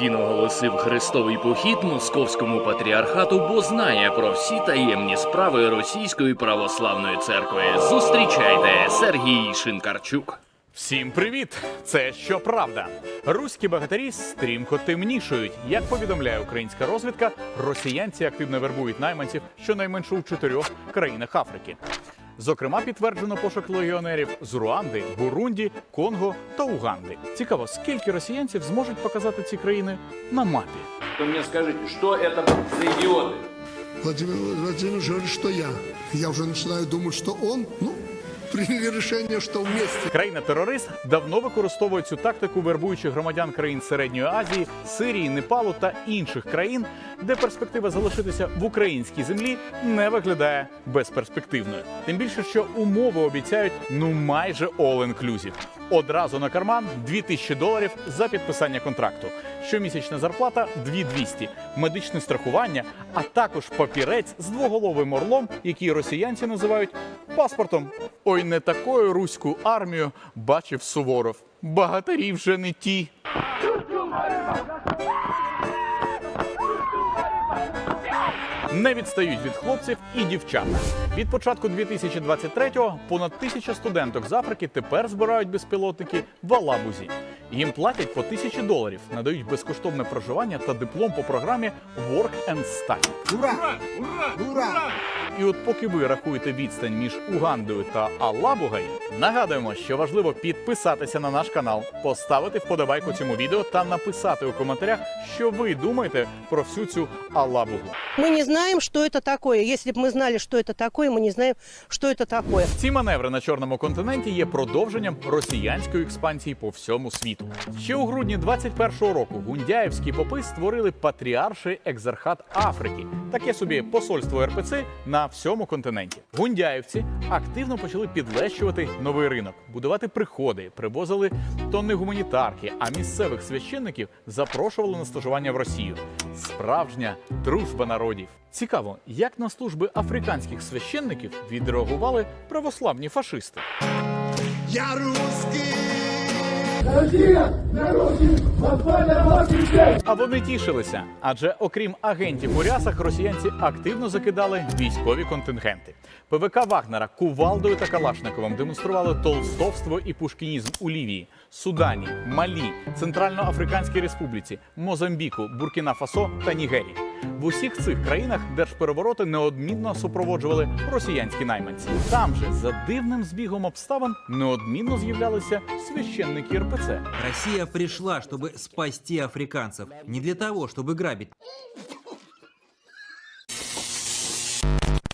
Він оголосив хрестовий похід московському патріархату, бо знає про всі таємні справи Російської православної церкви. Зустрічайте Сергій Шинкарчук. Всім привіт! Це щоправда. Руські багатирі стрімко темнішують. Як повідомляє українська розвідка, росіянці активно вербують найманців щонайменше у чотирьох країнах Африки. Зокрема, підтверджено пошук легіонерів з Руанди, Бурунді, Конго та Уганди. Цікаво, скільки росіянців зможуть показати ці країни на мапі. Вы мне скажите, что это за идиоты? Владимир Владимирович говорит, что я. Я уже начинаю думать, что он, ну, приняли решение, что вместе. Країна-терорист давно використовує цю тактику, вербуючи громадян країн Середньої Азії, Сирії, Непалу та інших країн, де перспектива залишитися в українській землі не виглядає безперспективною. Тим більше, що умови обіцяють ну майже all-inclusive. Одразу на карман 2000 доларів за підписання контракту. Щомісячна зарплата 2200, медичне страхування, а також папірець з двоголовим орлом, який росіянці називають паспортом. Ой, не такою руську армію бачив Суворов. Багатарі вже не ті. Не відстають від хлопців і дівчат. Від початку 2023-го понад тисяча студенток з Африки тепер збирають безпілотники в Алабузі. Їм платять по тисячі доларів, надають безкоштовне проживання та диплом по програмі Work and Study. Ура! Ура! І от поки ви рахуєте відстань між Угандою та Алабугою, нагадуємо, що важливо підписатися на наш канал, поставити вподобайку цьому відео та написати у коментарях, що ви думаєте про всю цю Алабугу. Мы не знаем, что это такое. Если бы мы знали, что это такое, мы не знаем, что это такое. Ці маневри на чорному континенті є продовженням росіянської експансії по всьому світу. Ще у грудні 21-го року гундяєвські попи створили патріарший екзархат Африки, таке собі посольство РПЦ на всьому континенті. Гундяєвці активно почали підлещувати новий ринок, будувати приходи, привозили тонни гуманітарки, а місцевих священників запрошували на стажування в Росію. Справжня дружба народів. Цікаво, як на служби африканських священників відреагували православні фашисти. Я русский! А вони тішилися, адже окрім агентів у рясах, росіянці активно закидали військові контингенти. ПВК Вагнера кувалдою та Калашниковим демонстрували толстовство і пушкінізм у Лівії, Судані, Малі, Центральноафриканській Республіці, Мозамбіку, Буркіна Фасо та Нігерії. В усіх цих країнах держперевороти неодмінно супроводжували росіянські найманці. Там же за дивним збігом обставин неодмінно з'являлися священники РПЦ. Россия пришла, чтобы спасти африканцев, не для того, чтобы грабить.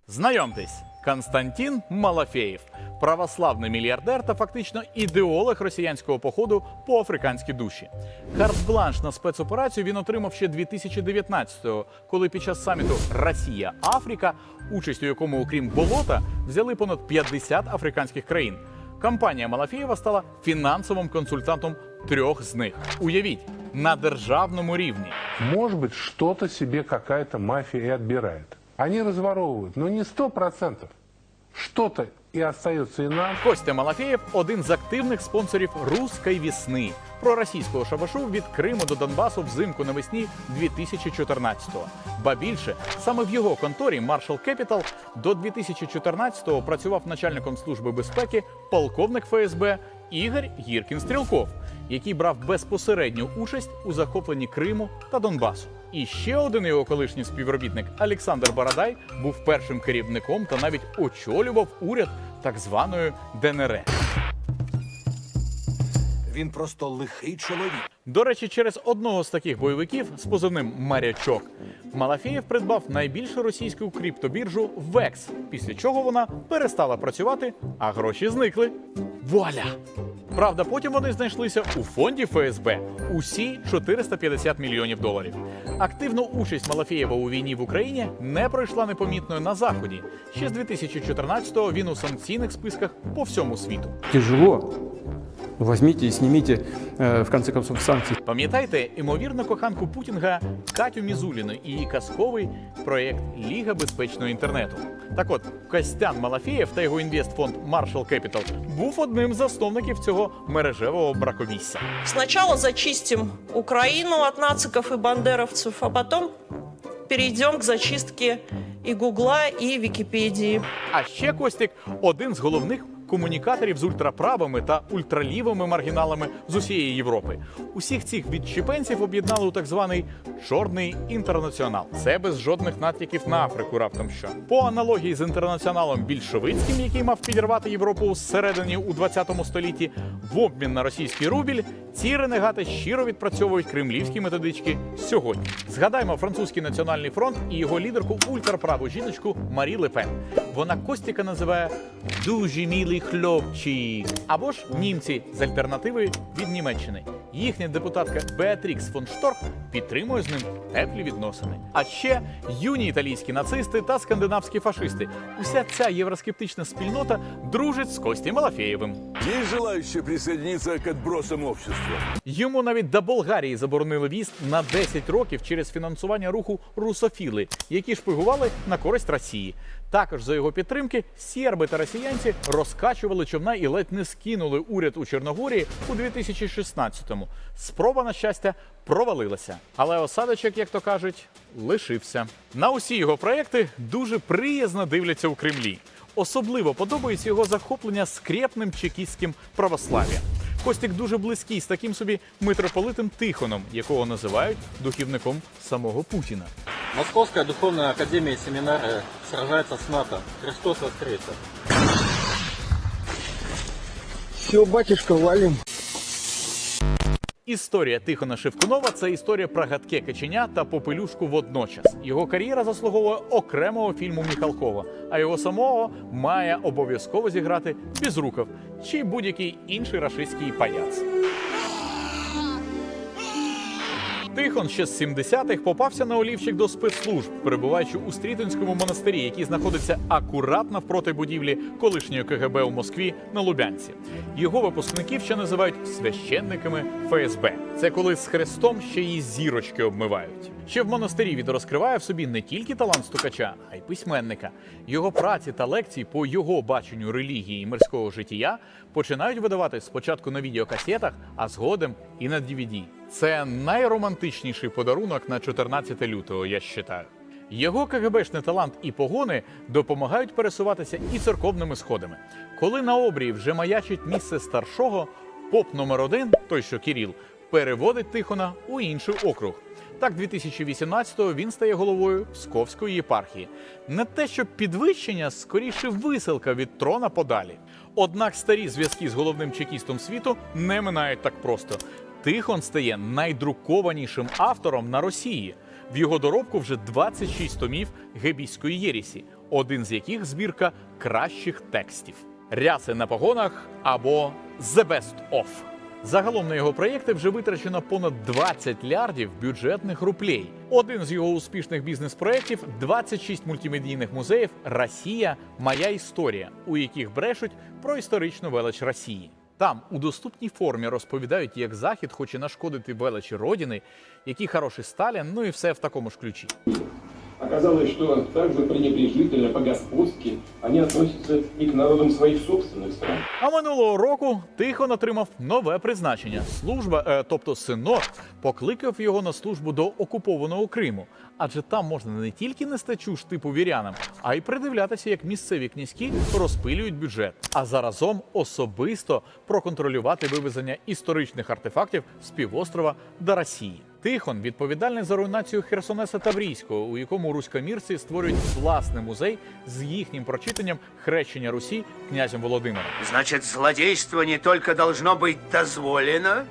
Знайомтесь, Константин Малафеєв, православний мільярдер та фактично ідеолог росіянського походу по африканській душі. Карт-бланш на спецоперацію він отримав ще 2019-го, коли під час саміту Росія Африка, участь у якому, окрім болота, взяли понад 50 африканських країн. Компанія Малафєєва стала фінансовим консультантом трьох з них. Уявіть на державному рівні. Может быть, что-то себе какая-то мафия и отбирает. Они разворовывают, но не сто процентов. Что-то и остается нам. Костя Малафєєв один з активних спонсорів Руської вісни проросійського шабашу від Криму до Донбасу взимку навесні 2014-го. Ба більше саме в його конторі Marshall Capital до 2014-го працював начальником служби безпеки полковник ФСБ Ігор Гіркін Стрілков, який брав безпосередню участь у захопленні Криму та Донбасу. І ще один його колишній співробітник Олександр Бородай був першим керівником та навіть очолював уряд так званої ДНР. Він просто лихий чоловік. До речі, через одного з таких бойовиків з позивним Марячок Малафєєв придбав найбільшу російську криптобіржу VEX, після чого вона перестала працювати, а гроші зникли. Вуаля! Правда, потім вони знайшлися у фонді ФСБ усі 450 мільйонів доларів. Активну участь Малафєєва у війні в Україні не пройшла непомітною на заході. Ще з 2014-го він у санкційних списках по всьому світу. тяжело возьмите и снимите, э, в конце концов, санкции. Пам'ятаєте імовірну коханку Путінга Катю Мізуліну і її казковий проєкт Ліга безпечного інтернету. Так от, Костян Малафєєв та його інвестфонд Marshall Capital був одним з засновників цього мережевого бракомісся. Сначала зачистим Украину от нациков и бандеровцев, а потом перейдем к зачистке и Гугла, и Википедии. А ще Костік один з головних комунікаторів з ультраправими та ультралівими маргіналами з усієї Європи. Усіх цих відщепенців об'єднали у так званий чорний інтернаціонал. Це без жодних натяків на Африку. Раптом що по аналогії з інтернаціоналом більшовицьким, який мав підірвати Європу зсередині у 20 столітті, в обмін на російський рубіль ці ренегати щиро відпрацьовують кремлівські методички сьогодні. Згадаймо французький національний фронт і його лідерку ультраправу жіночку Марі Лепен. Вона Костіка називає дуже мілий хлопчик. Або ж німці з альтернативи від Німеччини. Їхня депутатка Беатрікс фон Шторх підтримує з ним теплі відносини. А ще юні італійські нацисти та скандинавські фашисти. Уся ця євроскептична спільнота дружить з Костім Малафєєвим. Есть желающие присоединиться к отбросам общества? Йому навіть до Болгарії заборонили в'їзд на 10 років через фінансування руху русофіли, які шпигували на користь Росії. Також за його підтримки серби та росіянці розкачували човна і ледь не скинули уряд у Чорногорії у 2016-му. Спроба на щастя провалилася, але осадочок, як то кажуть, лишився. На усі його проекти дуже приязно дивляться у Кремлі. Особливо подобається його захоплення скрепним чекістським православ'ям. Костік дуже близький з таким собі митрополитом Тихоном, якого називають духівником самого Путіна. Московская духовная академия и семинары сражается с НАТО. Христос воскресе. Все, батюшка, валим. Історія Тихона Шевкунова це історія про гадке каченя та попелюшку водночас. Його кар'єра заслуговує окремого фільму Міхалкова, а його самого має обов'язково зіграти Безруков чи будь-який інший рашистський паяц. Тихон ще з 70-х попався на олівчик до спецслужб, перебуваючи у Стрітинському монастирі, який знаходиться акуратно впроти будівлі колишньої КГБ у Москві на Лубянці. Його випускників ще називають священниками ФСБ. Це коли з хрестом ще й зірочки обмивають. Ще в монастирі він розкриває в собі не тільки талант стукача, а й письменника. Його праці та лекції по його баченню релігії і мирського життя починають видавати спочатку на відеокасетах, а згодом і на DVD. Це найромантичніший подарунок на 14 лютого, я вважаю. Його КГБшний талант і погони допомагають пересуватися і церковними сходами. Коли на обрії вже маячить місце старшого, поп номер один, той що Кіріл, переводить Тихона у інший округ. Так, 2018-го він стає головою Псковської єпархії. Не те, що підвищення, скоріше висилка від трона подалі. Однак старі зв'язки з головним чекістом світу не минають так просто. Тихон стає найдрукованішим автором на Росії. В його доробку вже 26 томів гебійської єрісі, один з яких збірка кращих текстів. Ряси на погонах або The Best Of. Загалом на його проєкти вже витрачено понад 20 лярдів бюджетних рублей. Один з його успішних бізнес-проєктів – 26 мультимедійних музеїв Росія Моя історія, у яких брешуть про історичну велич Росії. Там у доступній формі розповідають, як Захід хоче нашкодити величі родини, який хороший Сталін, ну і все в такому ж ключі. Оказалось, что также пренебрежительно, по-господски они относятся и к народам своих собственных стран. А минулого року Тихон отримав нове призначення. Служба, е, тобто синод, покликав його на службу до окупованого Криму. Адже там можна не тільки нести чуш типу вірянам, а й придивлятися, як місцеві князьки розпилюють бюджет, а заразом особисто проконтролювати вивезення історичних артефактів з півострова до Росії. Тихон відповідальний за руйнацію Херсонеса Таврійського, у якому руськомірці створюють власний музей з їхнім прочитанням хрещення Русі князем Володимиром. Значит, злодейство не только должно быть дозволено,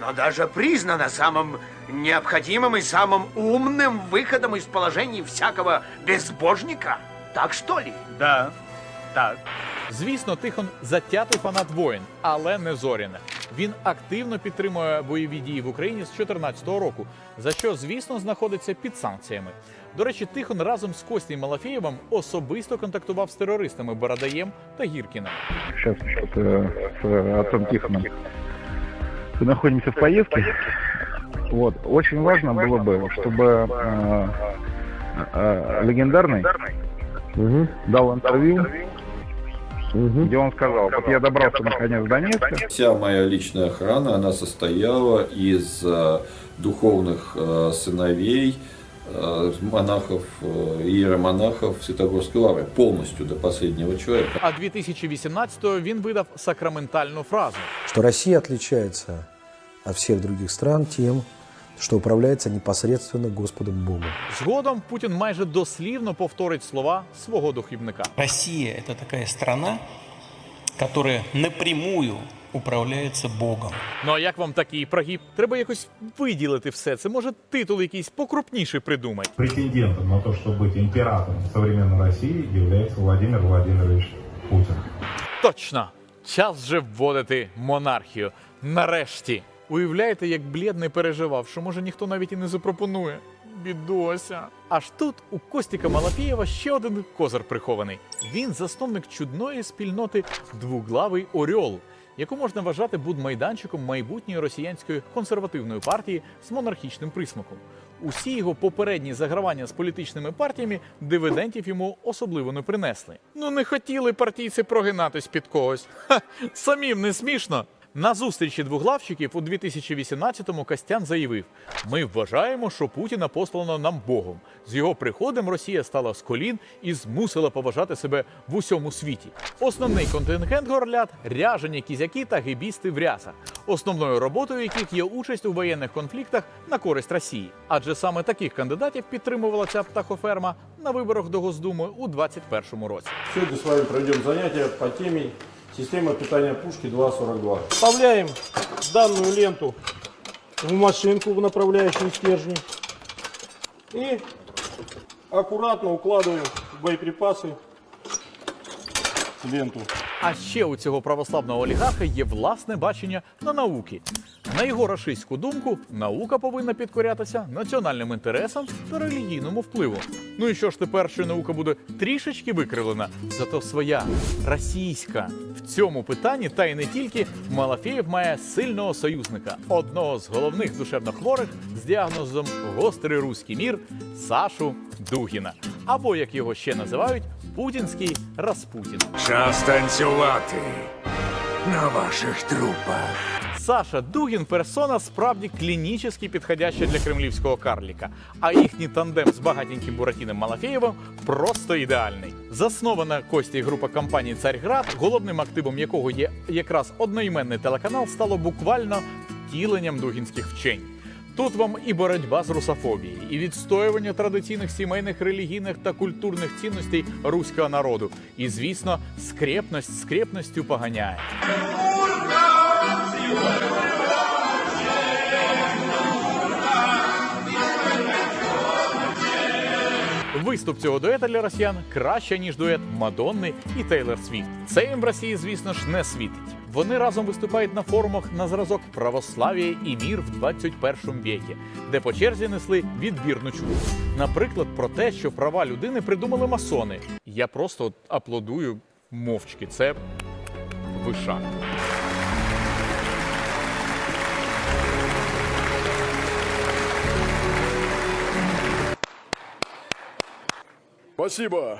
но даже признано самым необходимым и самым умным выходом из положений всякого безбожника. Так что ли? Да, так. Звісно, Тихон затятий фанат воїн, але не Зоріна. Він активно підтримує бойові дії в Україні з 2014 року, за що, звісно, знаходиться під санкціями. До речі, Тихон разом з Костєм Малафєєвим особисто контактував з терористами Бородаєм та Гіркіним. Сейчас что-то с отцом Тихоном находимся в поездке. Вот. Очень важно было бы, чтобы э, э, легендарный дал интервью, где он сказал, вот я добрался наконец до Донецка, Вся моя личная охрана, она состояла из э, духовных э, сыновей, э, монахов, э, иеромонахов Святогорской лавры, полностью до последнего человека. А 2018-го він видав сакраментальну фразу. что Россия отличается от всех других стран тем, что управляется непосредственно Господом Богом. Згодом Путін майже дослівно повторить слова свого духівника. Россия – это такая страна, которая напрямую управляется Богом. Ну а як вам такий прогиб? Треба якось виділити все це. Може, титул якийсь покрупніший придумать. Претендентом на то, чтобы быть императором современной России, является Владимир Владимирович Путин. Точно! Час вже вводити монархію. Нарешті. Уявляєте, як блід переживав, що може ніхто навіть і не запропонує. Бідося. Аж тут у Костіка Малафєєва ще один козир прихований. Він засновник чудної спільноти Двуглавий Орьол, яку можна вважати будмайданчиком майбутньої росіянської консервативної партії з монархічним присмаком. Усі його попередні загравання з політичними партіями дивидендів йому особливо не принесли. Ну не хотіли партійці прогинатись під когось. Ха, самим не смішно. На зустрічі двуглавчиків у 2018-му Костян заявив: ми вважаємо, що Путіна послано нам Богом. З його приходом Росія стала з колін і змусила поважати себе в усьому світі. Основний контингент горлят ряжені кізяки та гибісти в рясах, основною роботою яких є участь у воєнних конфліктах на користь Росії. Адже саме таких кандидатів підтримувала ця птахоферма на виборах до Госдуми у 2021 році. Сегодня с вами пройдем занятие по теме «Система питания пушки 2.42». Вставляем данную ленту в машинку в направляющем стержне и аккуратно укладываем боеприпасы в ленту. А ще у цього православного олігарха є власне бачення на науки. На його рашистську думку, наука повинна підкорятися національним інтересам та релігійному впливу. Ну і що ж тепер, що наука буде трішечки викривлена, зато своя російська. В цьому питанні, та й не тільки, Малафєєв має сильного союзника, одного з головних душевнохворих з діагнозом гострий руський мір Сашу Дугіна. Або як його ще називають, путінський Распутін. Час танцювати на ваших трупах. Саша Дугін персона справді клінічно підходяща для кремлівського карліка, а їхній тандем з багатеньким Буратіним Малафєєвим просто ідеальний. Заснована Кості група компанії Царьград, головним активом якого є якраз одноіменний телеканал, стало буквально втіленням дугінських вчень. Тут вам і боротьба з русофобією, і відстоювання традиційних сімейних, релігійних та культурних цінностей руського народу. І, звісно, скрепність скрепністю поганяє. Виступ цього дуета для росіян краще, ніж дует Мадонни і Тейлор Свіфт. Це їм в Росії, звісно ж, не світить. Вони разом виступають на форумах на зразок православ'я і мір в 21 віці, де по черзі несли відбірну чуху. Наприклад, про те, що права людини придумали масони. Я просто аплодую мовчки. Це вишак. Спасибо.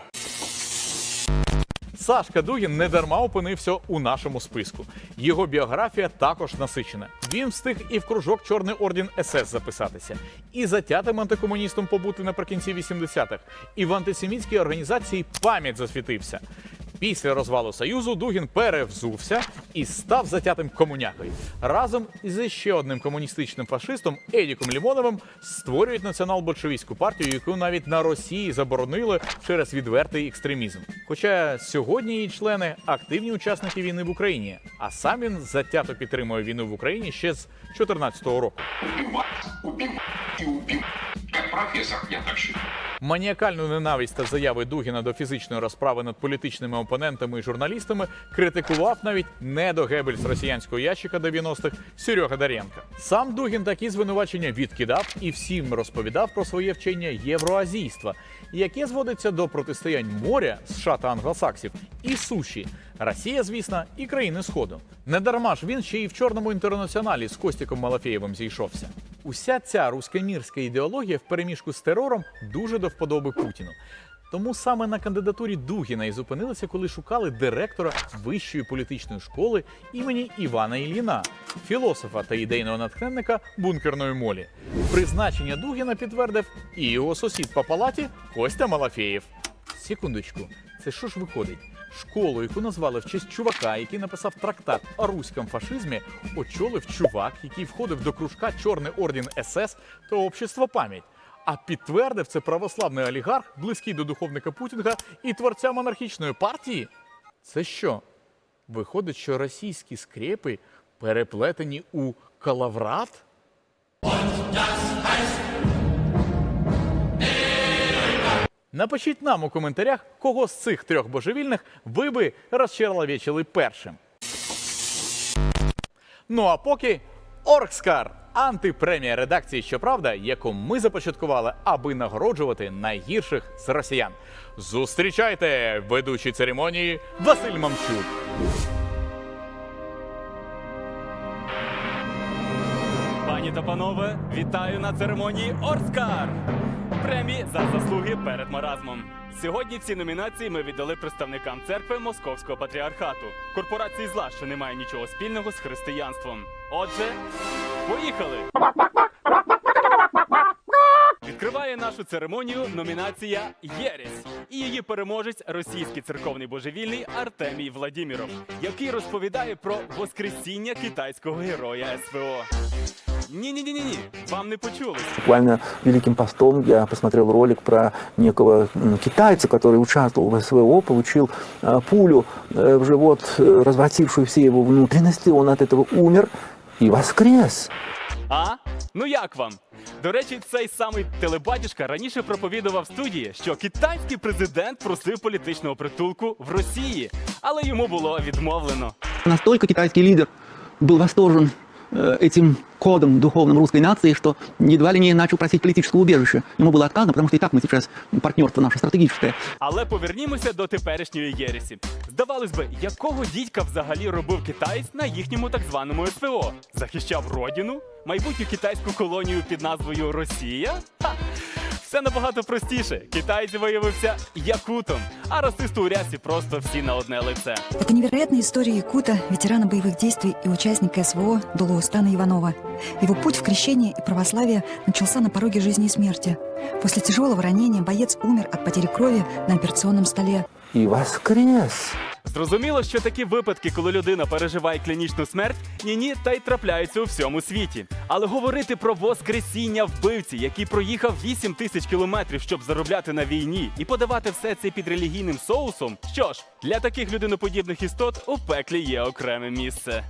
Сашка Дугін не дарма опинився у нашому списку. Його біографія також насичена. Він встиг і в кружок Чорний орден СС записатися, і затятим антикомуністом побути наприкінці 80-х, і в антисемітській організації пам'ять засвітився. Після розвалу Союзу Дугін перевзувся і став затятим комунякою. Разом із ще одним комуністичним фашистом Едіком Лімоновим створюють націонал-большевістську партію, яку навіть на Росії заборонили через відвертий екстремізм. Хоча сьогодні її члени активні учасники війни в Україні, а сам він затято підтримує війну в Україні ще з 2014 року. Убивать, убил и. Как профессор, я так считаю. Маніакальну ненависть та заяви Дугіна до фізичної розправи над політичними опонентами і журналістами критикував навіть не до Гебельс росіянського ящика 90-х Серега Даренка. Сам Дугін такі звинувачення відкидав і всім розповідав про своє вчення євроазійства, яке зводиться до протистоянь моря США та англосаксів і суші. Росія, звісно, і країни Сходу. Недарма ж він ще й в чорному інтернаціоналі з Костіком Малафєєвим зійшовся. Уся ця руськомірська ідеологія впереміжку з терором дуже до вподоби Путіну. Тому саме на кандидатурі Дугіна і зупинилися, коли шукали директора вищої політичної школи імені Івана Ілліна, філософа та ідейного натхненника бункерної молі. Призначення Дугіна підтвердив і його сусід по палаті Костя Малафєєв. Секундочку, це що ж виходить? Школу, яку назвали в честь чувака, який написав трактат о руському фашизмі, очолив чувак, який входив до кружка Чорний орден СС та Общество пам'ять. А підтвердив це православний олігарх, близький до духовника Путінга і творця монархічної партії. Це що? Виходить, що російські скрепи переплетені у калаврат? Напишіть нам у коментарях, кого з цих трьох божевільних ви би розчеловічили першим. Ну а поки Оркскар антипремія редакції Щоправда, яку ми започаткували, аби нагороджувати найгірших з росіян. Зустрічайте ведучий церемонії Василь Мамчук. Пані та панове, вітаю на церемонії Орскар! Премії за заслуги перед маразмом. Сьогодні ці номінації ми віддали представникам церкви Московського патріархату, корпорації зла, що не має нічого спільного з християнством. Отже, поїхали! Відкриває нашу церемонію номінація Єресь і її переможець російський церковний божевільний Артемій Владіміров, який розповідає про воскресіння китайського героя СВО. Ні, ні, ні, ні, ні, вам не почулось. Буквально Великим постом я посмотрел ролик про некого м, китайца, который участвовал в СВО, получил э, пулю э, в живот, э, развратившую все его внутренности. Он от этого умер и воскрес. А? Ну як вам? До речі, цей самий телебатюшка раніше проповідував в студії, що китайський президент просив політичного притулку в Росії, але йому було відмовлено. Настолько китайский лидер был восторжен э, этим кодом духовным русской нации, что едва ли не начал просить политического убежища. Ему было отказано, потому что и так мы сейчас партнерство наше стратегическое. Але повернімося до теперішньої єресі. Здавалось би, якого дідька взагалі робив китаєць на їхньому так званому СВО? Захищав родину, майбутню китайську колонію під назвою Росія? Ха! Все набагато простіше. Китайці виявився якутом, а расисти у рясі просто всі на одне лице. Это невероятная история Якута, ветерана боевых действий и участника СВО Дулоустана Иванова. Его путь в крещение и православие начался на пороге жизни и смерти. После тяжелого ранения боец умер от потери крови на операционном столе. И воскрес. Зрозуміло, що такі випадки, коли людина переживає клінічну смерть, ні-ні, та й трапляються у всьому світі. Але говорити про воскресіння вбивці, який проїхав 8 тисяч кілометрів, щоб заробляти на війні, і подавати все це під релігійним соусом. Що ж, для таких людиноподібних істот у пеклі є окреме місце.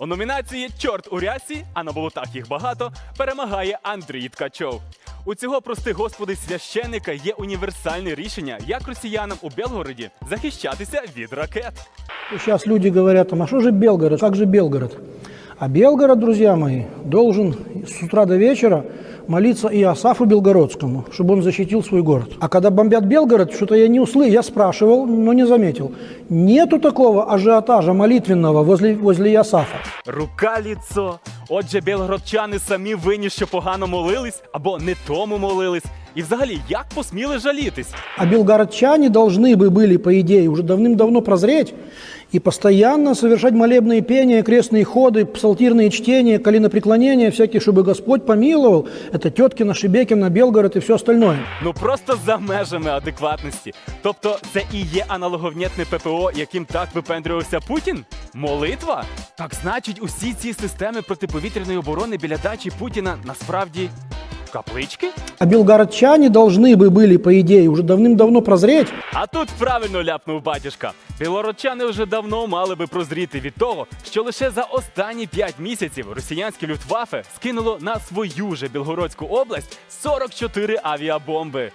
У номінації Чорт у рясі, а на болотах їх багато, перемагає Андрій Ткачов. У цього прости господи священика є універсальне рішення, як росіянам у Белгороді захищатися від ракет. Сейчас люди говорят, а что же Белгород, как же Белгород? А Белгород, друзья мои, должен с утра до вечера молиться и Асафу Белгородскому, чтобы он защитил свой город. А когда бомбят Белгород, что-то я не услышал, я спрашивал, но не заметил. Нету такого ажиотажа молитвенного возле, возле Ясафа. Рука ліцо. Отже, белгородчани самі винні, що погано молились або не тому молились. І взагалі, як посміли жалітись? А белгородчане должны бы были, по идее, уже давным-давно прозреть и постоянно совершать молебные пения, крестные ходы, псалтирные чтения, коленопреклонения всякие, чтобы Господь помиловал. Это Теткина, Шебекина, Белгород и все остальное. Ну просто за межами адекватності. Тобто, це і є аналоговнєтне ППО, яким так випендрювався Путін? Молитва? Так значить, усі ці системи протиповітряної оборони біля дачі Путіна насправді Каплички? А белгородчане должны бы были, по идее, уже давным-давно прозреть. А тут правильно ляпнув батюшка. Білородчани вже давно мали би прозріти від того, що лише за останні 5 місяців росіянське люфтваффе скинуло на свою же Білгородську область 44 авіабомби.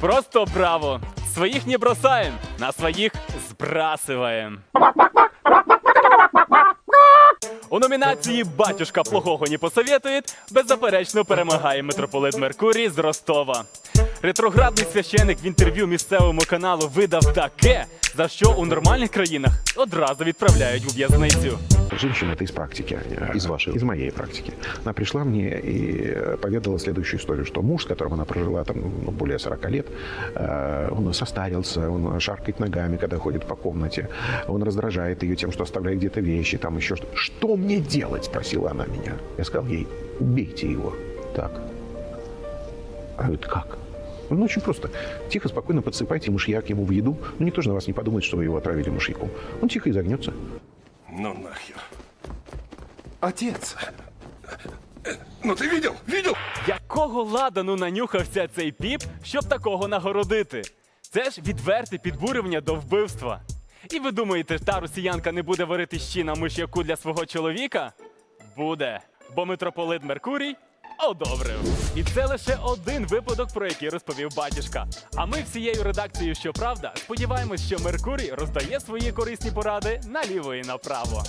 Просто браво! Своїх не бросаем, на своїх збрасываем. У номінації Батюшка плохого не посоветує» беззаперечно перемагає митрополит Меркурій з Ростова. Ретроградний священик в інтерв'ю місцевому каналу видав таке, за що у нормальних країнах одразу відправляють у в'язницю. Женщина, это из практики, э, из вашей, из моей практики. Она пришла мне и поведала следующую историю, что муж, с которым она прожила там ну, более 40 лет, э, он состарился, он шаркает ногами, когда ходит по комнате, он раздражает ее тем, что оставляет где-то вещи, там еще что. Что мне делать? Спросила она меня. Я сказал ей, убейте его. Так. Она говорит, как? Ну, очень просто. Тихо, спокойно подсыпайте мышьяк ему в еду. Ну, никто же на вас не подумает, что вы его отравили мышьяком. Он тихо изогнется. Ну нахер. Отец. Ну ти видел? Видел? Якого ладану нанюхався цей піп, щоб такого нагородити? Це ж відверте підбурювання до вбивства. І ви думаєте, та росіянка не буде варити щі на миш'яку для свого чоловіка? Буде, бо митрополит Меркурій одобрив. І це лише один випадок, про який розповів батюшка. А ми всією редакцією, щоправда, сподіваємось, що Меркурій роздає свої корисні поради наліво і направо.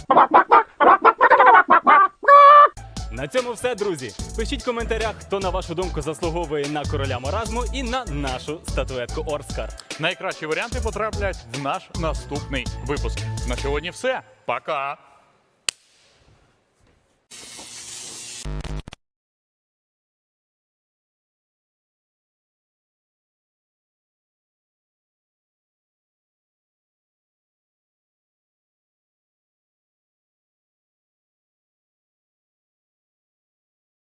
На цьому все, друзі. Пишіть в коментарях, хто на вашу думку заслуговує на короля маразму і на нашу статуетку Орскар. Найкращі варіанти потраплять в наш наступний випуск. На сьогодні все. Пока!